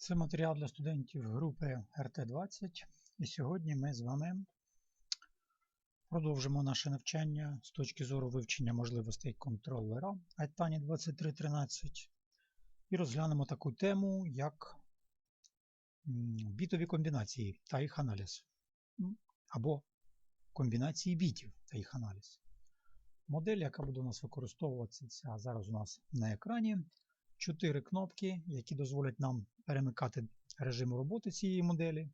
Це матеріал для студентів групи РТ-20. І сьогодні ми з вами продовжимо наше навчання з точки зору вивчення можливостей контролера ITANI 2313 і розглянемо таку тему, як бітові комбінації та їх аналіз. Або комбінації бітів та їх аналіз. Модель, яка буде у нас використовуватися зараз у нас на екрані. Чотири кнопки, які дозволять нам перемикати режим роботи цієї моделі,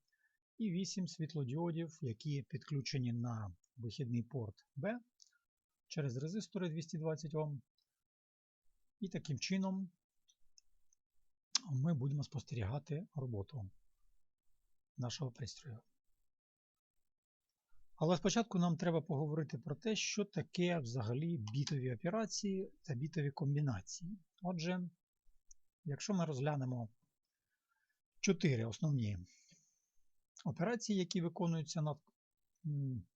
і 8 світлодіодів, які підключені на вихідний порт B через резистори 220 Ом. І таким чином ми будемо спостерігати роботу нашого пристрою. Але спочатку нам треба поговорити про те, що таке взагалі бітові операції та бітові комбінації. Отже, якщо ми розглянемо чотири основні операції, які виконуються над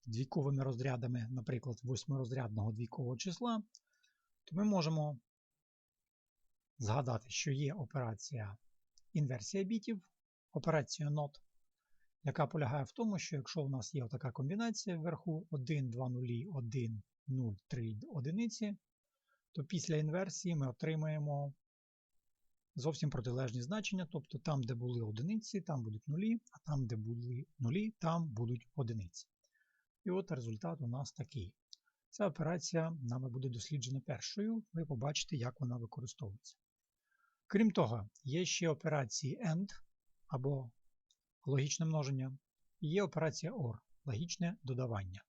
двійковими розрядами, наприклад, восьмирозрядного двійкового числа, то ми можемо згадати, що є операція інверсія бітів, операція NOT, яка полягає в тому, що якщо у нас є така комбінація вверху 1, 2, 0, 1, 0, 3 одиниці, то після інверсії ми отримаємо зовсім протилежні значення, тобто там, де були одиниці, там будуть нулі, а там, де були нулі, там будуть одиниці. І от результат у нас такий. Ця операція нами буде досліджена першою, ви побачите, як вона використовується. Крім того, є ще операції AND або логічне множення, і є операція OR логічне додавання.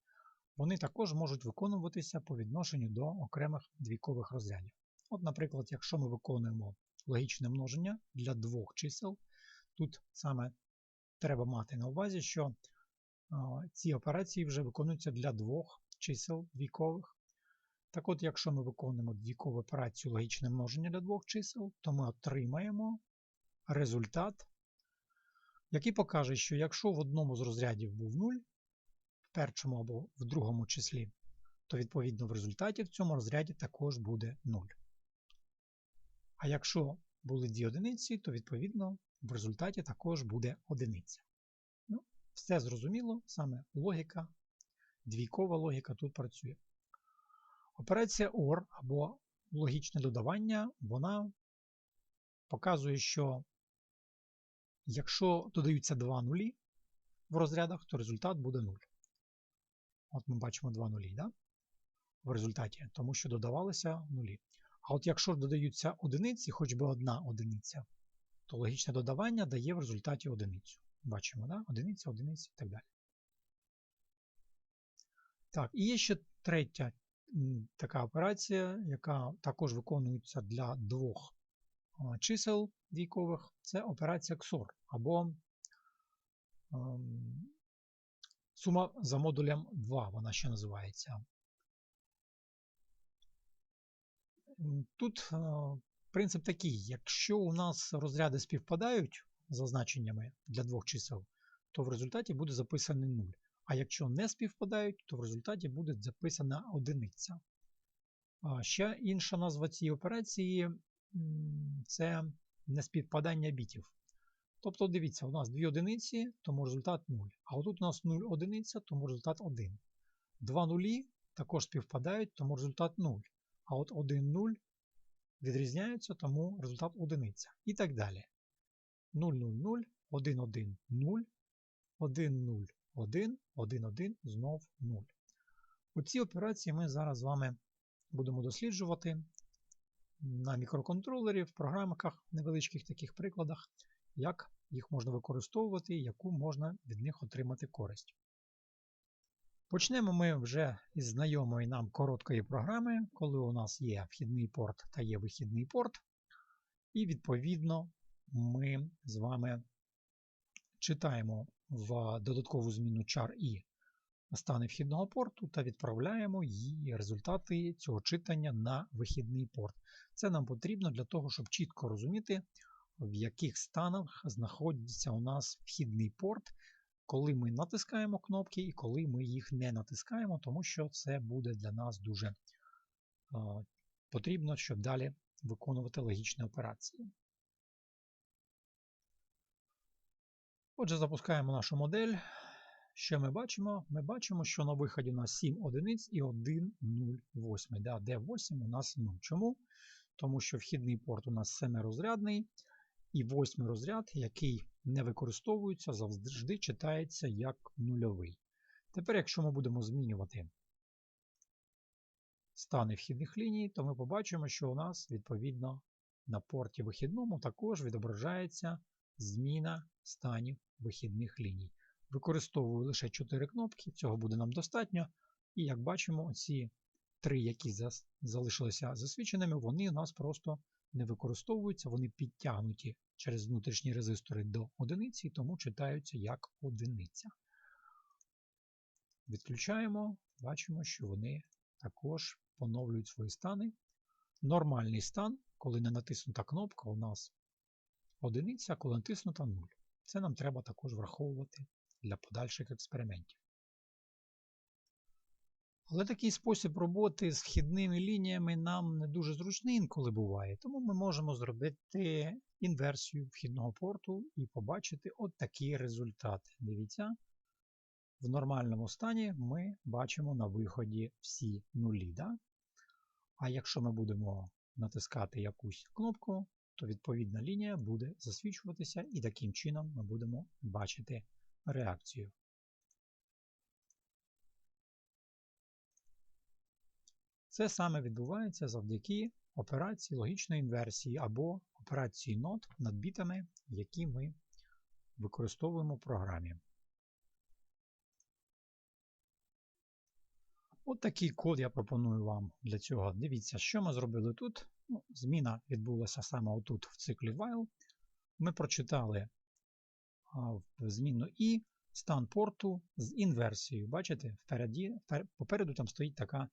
Вони також можуть виконуватися по відношенню до окремих двійкових розрядів. От, наприклад, якщо ми виконуємо логічне множення для двох чисел. Тут саме треба мати на увазі, що ці операції вже виконуються для двох чисел двійкових. Так от, якщо ми виконуємо двійкову операцію логічне множення для двох чисел, то ми отримаємо результат, який покаже, що якщо в одному з розрядів був 0, в першому або в другому числі, то відповідно в результаті в цьому розряді також буде 0. А якщо були дві одиниці, то відповідно в результаті також буде одиниця. Ну, Все зрозуміло, саме логіка, двійкова логіка тут працює. Операція OR або логічне додавання, вона показує, що якщо додаються два нулі в розрядах, то результат буде 0. От ми бачимо два нулі да? в результаті, тому що додавалися нулі. А от якщо додаються одиниці, хоч би одна одиниця, то логічне додавання дає в результаті одиницю. Бачимо, да? одиниця, одиниця і так далі. Так, і є ще третя така операція, яка також виконується для двох чисел двійкових. Це операція XOR або ем, сума за модулем 2, вона ще називається. Тут принцип такий: якщо у нас розряди співпадають за значеннями для двох чисел, то в результаті буде записаний 0. А якщо не співпадають, то в результаті буде записана одиниця. Ще інша назва цієї операції це неспівпадання бітів. Тобто, дивіться, у нас дві одиниці, тому результат 0. А отут у нас 0 одиниця, тому результат 1. Два нулі також співпадають, тому результат 0. А от 1, 0 відрізняються, тому результат одиниця. І так далі. 0, 0, 0, 1, 1, 0, 1, 0, 1, 1, 1, знов 0. Оці операції ми зараз з вами будемо досліджувати на мікроконтролері, в програмках, невеличких таких прикладах, як їх можна використовувати яку можна від них отримати користь. Почнемо ми вже із знайомої нам короткої програми, коли у нас є вхідний порт та є вихідний порт. І відповідно ми з вами читаємо в додаткову зміну char і стани вхідного порту та відправляємо її результати цього читання на вихідний порт. Це нам потрібно для того, щоб чітко розуміти, в яких станах знаходиться у нас вхідний порт коли ми натискаємо кнопки і коли ми їх не натискаємо, тому що це буде для нас дуже потрібно, щоб далі виконувати логічні операції. Отже, запускаємо нашу модель. Що ми бачимо? Ми бачимо, що на виході у нас 7 одиниць і 1 0 8. Да, де 8 у нас 0. Чому? Тому що вхідний порт у нас 7-розрядний, і 8 розряд, який не використовується, завжди читається як нульовий. Тепер, якщо ми будемо змінювати стани вхідних ліній, то ми побачимо, що у нас, відповідно, на порті вихідному також відображається зміна станів вихідних ліній. Використовую лише 4 кнопки, цього буде нам достатньо. І як бачимо, ці три, які залишилися засвіченими, вони у нас просто не використовуються, вони підтягнуті через внутрішні резистори до одиниці, тому читаються як одиниця. Відключаємо, бачимо, що вони також поновлюють свої стани. Нормальний стан, коли не натиснута кнопка, у нас одиниця, коли натиснута 0. Це нам треба також враховувати для подальших експериментів. Але такий спосіб роботи з вхідними лініями нам не дуже зручний інколи буває, тому ми можемо зробити інверсію вхідного порту і побачити от такий результат. Дивіться, в нормальному стані ми бачимо на виході всі нулі. Да? А якщо ми будемо натискати якусь кнопку, то відповідна лінія буде засвічуватися і таким чином ми будемо бачити реакцію. Це саме відбувається завдяки операції логічної інверсії або операції NOT над бітами, які ми використовуємо в програмі. От такий код я пропоную вам для цього. Дивіться, що ми зробили тут. Ну, Зміна відбулася саме отут в циклі while. Ми прочитали в змінну І стан порту з інверсією. Бачите, впереді, попереду там стоїть така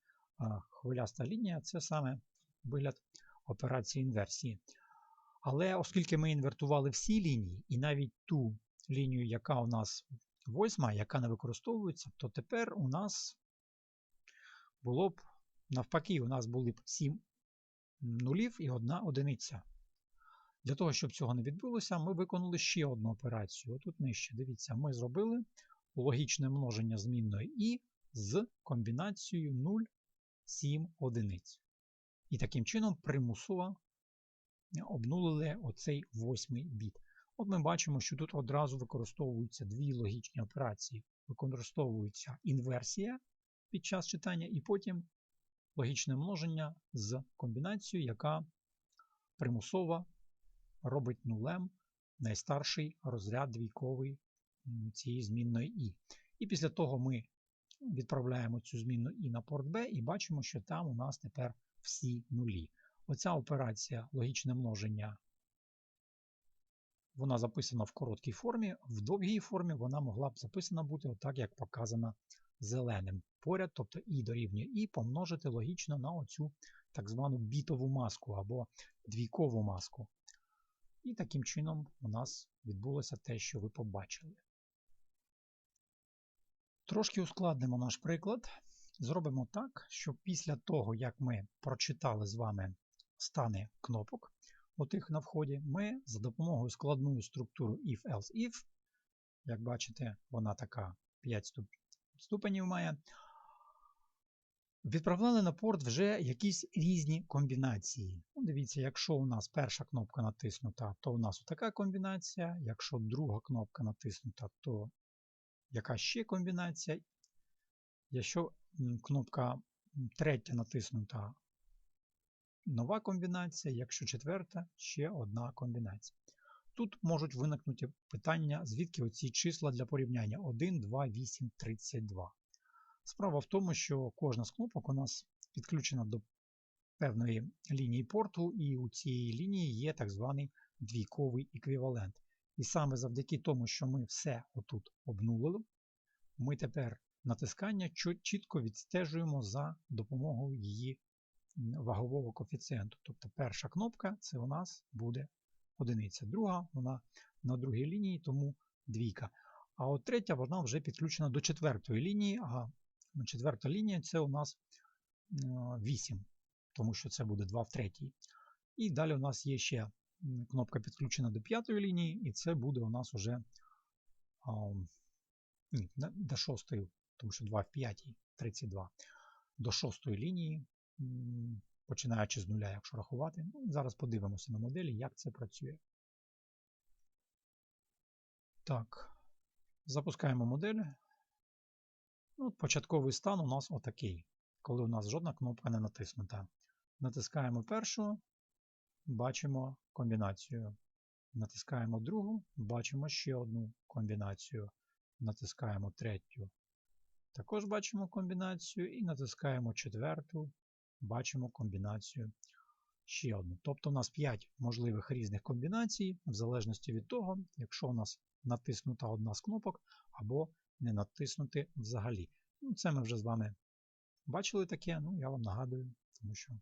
хвиляста лінія це саме вигляд операції інверсії. Але оскільки ми інвертували всі лінії, і навіть ту лінію, яка у нас восьма, яка не використовується, то тепер у нас було б навпаки, у нас були б 7 нулів і одна одиниця. Для того, щоб цього не відбулося, ми виконали ще одну операцію. Отут нижче, дивіться, ми зробили логічне множення змінної І з комбінацією 0 7 одиниць. І таким чином примусово обнулили оцей восьмий біт. От ми бачимо, що тут одразу використовуються дві логічні операції. Використовується інверсія під час читання, і потім логічне множення з комбінацією, яка примусово робить нулем найстарший розряд двійковий цієї змінної І. І після того ми відправляємо цю зміну і на порт B, і бачимо, що там у нас тепер всі нулі. Оця операція логічне множення, вона записана в короткій формі, в довгій формі вона могла б записана бути отак, як показана зеленим поряд, тобто і дорівнює і помножити логічно на оцю так звану бітову маску або двійкову маску. І таким чином у нас відбулося те, що ви побачили. Трошки ускладнимо наш приклад. Зробимо так, що після того, як ми прочитали з вами стани кнопок отих на вході, ми за допомогою складної структури if-else-if, як бачите, вона така 5 ступенів має, відправляли на порт вже якісь різні комбінації. Ну, Дивіться, якщо у нас перша кнопка натиснута, то у нас така комбінація. Якщо друга кнопка натиснута, то яка ще комбінація. Якщо кнопка третя натиснута, нова комбінація, якщо четверта, ще одна комбінація. Тут можуть виникнути питання, звідки оці числа для порівняння 1, 2, 8, 32. Справа в тому, що кожна з кнопок у нас підключена до певної лінії порту, і у цій лінії є так званий двійковий еквівалент. І саме завдяки тому, що ми все отут обнулили, ми тепер натискання чітко відстежуємо за допомогою її вагового коефіцієнту. Тобто перша кнопка це у нас буде одиниця. Друга вона на другій лінії, тому двійка. А от третя вона вже підключена до четвертої лінії, а четверта лінія це у нас 8, тому що це буде 2 в третій. І далі у нас є ще кнопка підключена до п'ятої лінії, і це буде у нас уже ні, до шостої, тому що 2 в 5, 32, до шостої лінії, починаючи з нуля, якщо рахувати. Ну, Зараз подивимося на моделі, як це працює. Так, запускаємо модель. Ну, Початковий стан у нас отакий, коли у нас жодна кнопка не натиснута. Натискаємо першу, бачимо комбінацію. Натискаємо другу, бачимо ще одну комбінацію. Натискаємо третю. Також бачимо комбінацію і натискаємо четверту, бачимо комбінацію ще одну. Тобто у нас 5 можливих різних комбінацій, в залежності від того, якщо у нас натиснута одна з кнопок або не натиснути взагалі. Ну, Це ми вже з вами бачили таке, ну я вам нагадую, тому що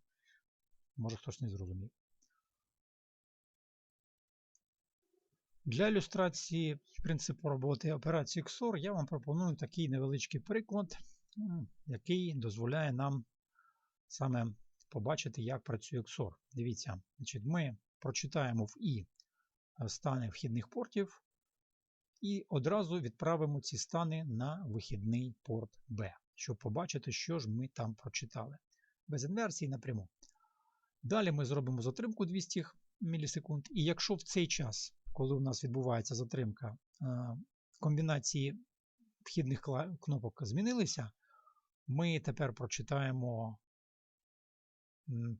може хтось не зрозумів. Для ілюстрації принципу роботи операції XOR я вам пропоную такий невеличкий приклад, який дозволяє нам саме побачити, як працює XOR. Дивіться, значить, ми прочитаємо в І стани вхідних портів і одразу відправимо ці стани на вихідний порт B, щоб побачити, що ж ми там прочитали. Без інверсії напряму. Далі ми зробимо затримку 200 мілісекунд, і якщо в цей час коли у нас відбувається затримка, комбінації вхідних кнопок змінилися, ми тепер прочитаємо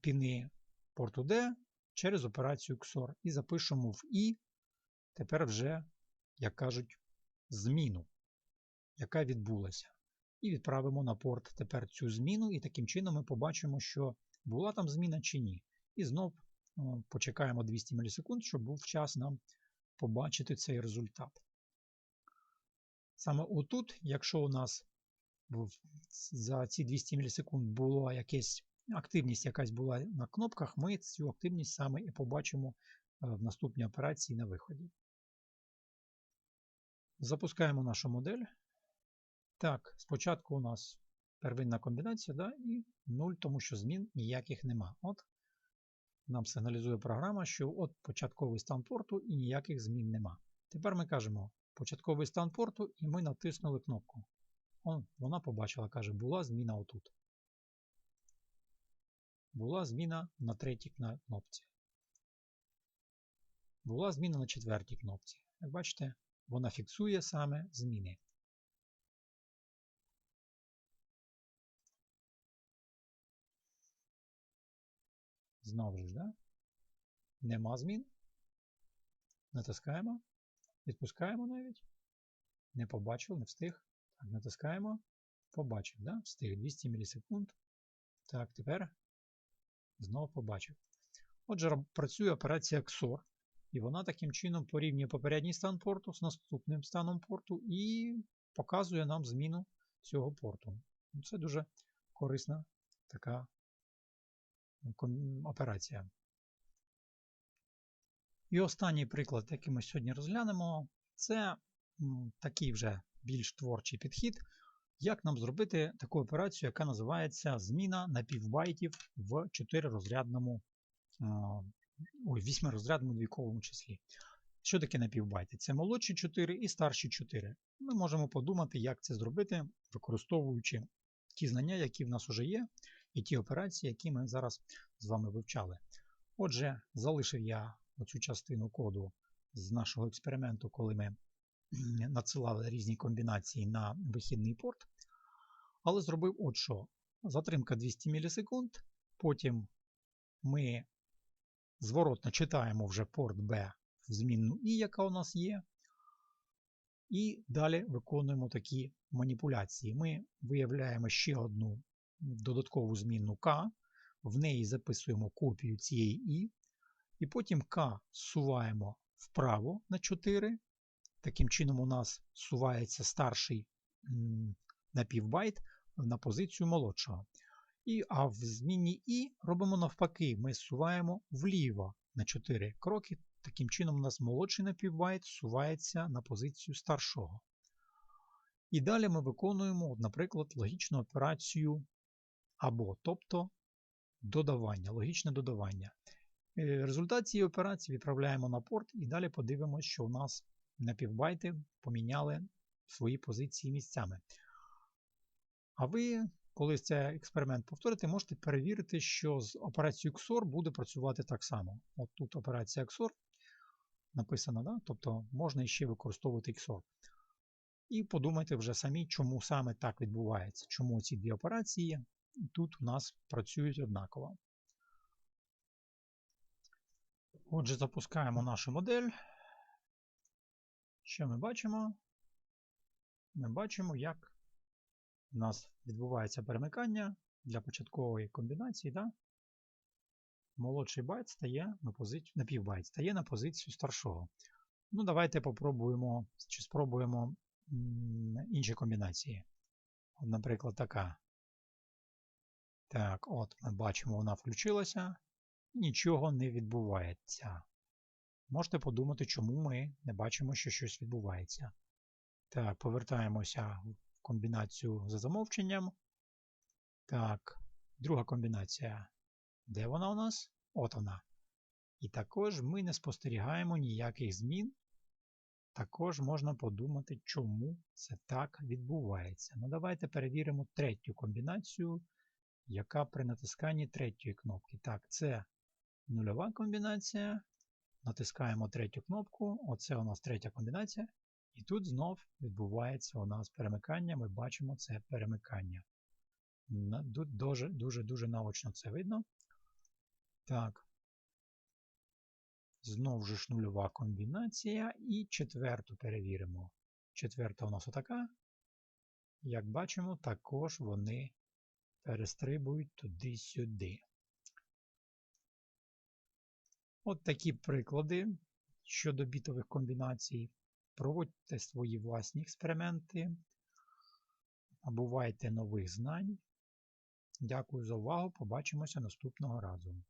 піни порту D через операцію XOR і запишемо в І тепер вже, як кажуть, зміну, яка відбулася. І відправимо на порт тепер цю зміну, і таким чином ми побачимо, що була там зміна чи ні. І знов почекаємо 200 мілісекунд, щоб був час нам побачити цей результат. Саме отут, якщо у нас за ці 200 мілісекунд була якась активність, якась була на кнопках, ми цю активність саме і побачимо е, в наступній операції на виході. Запускаємо нашу модель. Так, спочатку у нас первинна комбінація да, і 0, тому що змін ніяких нема. От нам сигналізує програма, що от початковий стан порту і ніяких змін нема. Тепер ми кажемо початковий стан порту, і ми натиснули кнопку. О, вона побачила, каже, була зміна отут. Була зміна на третій кнопці. Була зміна на четвертій кнопці. Як бачите, вона фіксує саме зміни. Знову ж, да? нема змін. Натискаємо, відпускаємо навіть. Не побачив, не встиг. Так, Натискаємо, побачив, да? встиг 200 мілісекунд. Так, тепер знову побачив. Отже, працює операція XOR, і вона таким чином порівнює попередній стан порту з наступним станом порту і показує нам зміну цього порту. Це дуже корисна така операція. І останній приклад, який ми сьогодні розглянемо, це такий вже більш творчий підхід, як нам зробити таку операцію, яка називається зміна напівбайтів в 4-розрядному, ой, 8-розрядному двійковому числі. Що таке напівбайти? Це молодші 4 і старші 4. Ми можемо подумати, як це зробити, використовуючи ті знання, які в нас вже є, і ті операції, які ми зараз з вами вивчали. Отже, залишив я оцю частину коду з нашого експерименту, коли ми надсилали різні комбінації на вихідний порт. Але зробив от що. Затримка 200 мілісекунд. Потім ми зворотно читаємо вже порт B в змінну І, яка у нас є. І далі виконуємо такі маніпуляції. Ми виявляємо ще одну додаткову змінну K, в неї записуємо копію цієї І, і потім К зсуваємо вправо на 4. Таким чином, у нас зсувається старший напівбайт на позицію молодшого. І, А в зміні І робимо навпаки, ми зсуваємо вліво на 4 кроки. Таким чином, у нас молодший напівбайт зсувається на позицію старшого. І далі ми виконуємо, наприклад, логічну операцію або, тобто додавання, логічне додавання. Е, результат цієї операції відправляємо на порт і далі подивимося, що у нас на півбайти поміняли свої позиції місцями. А ви, коли цей експеримент повторите, можете перевірити, що з операцією XOR буде працювати так само. От тут операція XOR написана, да? тобто можна іще використовувати XOR. І подумайте вже самі, чому саме так відбувається, чому ці дві операції тут у нас працюють однаково. Отже, запускаємо нашу модель. Що ми бачимо? Ми бачимо, як у нас відбувається перемикання для початкової комбінації. Да? Молодший байт стає на позицію, на півбайт стає на позицію старшого. Ну, давайте попробуємо чи спробуємо інші комбінації. От, Наприклад, така. Так, от ми бачимо, вона включилася. Нічого не відбувається. Можете подумати, чому ми не бачимо, що щось відбувається. Так, повертаємося в комбінацію за замовченням. Так, друга комбінація. Де вона у нас? От вона. І також ми не спостерігаємо ніяких змін. Також можна подумати, чому це так відбувається. Ну, давайте перевіримо третю комбінацію, яка при натисканні третьої кнопки. Так, це нульова комбінація. Натискаємо третю кнопку. Оце у нас третя комбінація. І тут знов відбувається у нас перемикання. Ми бачимо це перемикання. Дуже-дуже наочно це видно. Так. Знову ж нульова комбінація. І четверту перевіримо. Четверта у нас отака. Як бачимо, також вони перестрибують туди-сюди. От такі приклади щодо бітових комбінацій. Проводьте свої власні експерименти. Набувайте нових знань. Дякую за увагу. Побачимося наступного разу.